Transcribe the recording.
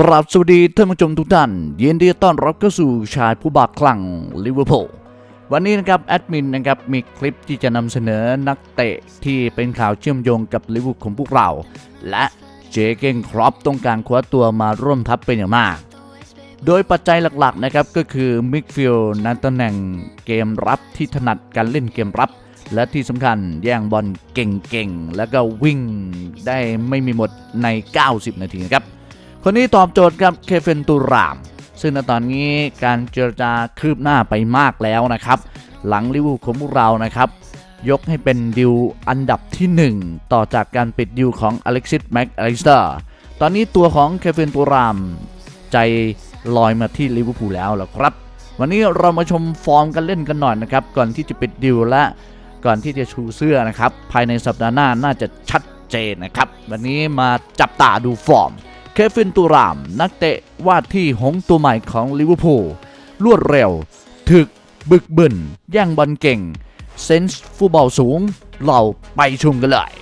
กราบสวัสดีท่านผู้ชมทุกท่านยินดีต้อนรับเข้าสู่ชายผู้บาคลั่งลิเวอร์พูลวันนี้นะครับแอดมินนะครับมีคลิปที่จะนำเสนอนักเตะที่เป็นข่าวเชื่อมโยงกับลิเวอร์พูลของพวกเรา และเจเกนครอปต้องการคว้าตัวมาร่วมทัพเป็นอย่างมาก โดยปัจจัยหลักๆนะครับก็คือมิกฟิลในตำแหน่งเกมรับที่ถนัดการเล่นเกมรับ และที่สำคัญแย่งบอลเก่งๆ แล้วก็วิ่งได้ไม่มีหมดใน 90 นาทีนะครับ คนนี้ตอบโจทย์กับเคเฟนตูราม ซึ่งตอนนี้การเจรจาคืบหน้าไปมากแล้วนะครับ หลังลิเวอร์พูลของพวกเรานะครับ ยกให้เป็นดิวอันดับที่ 1 ต่อจากการปิดดิวของอเล็กซิสแม็กอเล็กสเตอร์ตอนนี้ตัวของเคเฟนตูรามใจลอยมาที่ลิเวอร์พูลแล้วล่ะครับ วันนี้เรามาชมฟอร์มกันเล่นกันหน่อยนะครับ ก่อนที่จะปิดดิวและก่อนที่จะชูเสื้อนะครับ ภายในสัปดาห์หน้าน่าจะชัดเจนนะครับ วันนี้มาจับตาดูฟอร์ม เคฟินตูราม นักเตะว่าที่หงส์ตัวใหม่ของลิเวอร์พูลรวดเร็ว ถึก บึกบึนแย่งบอลเก่ง เซนส์ฟุตบอลสูง เราไปชมกันเลย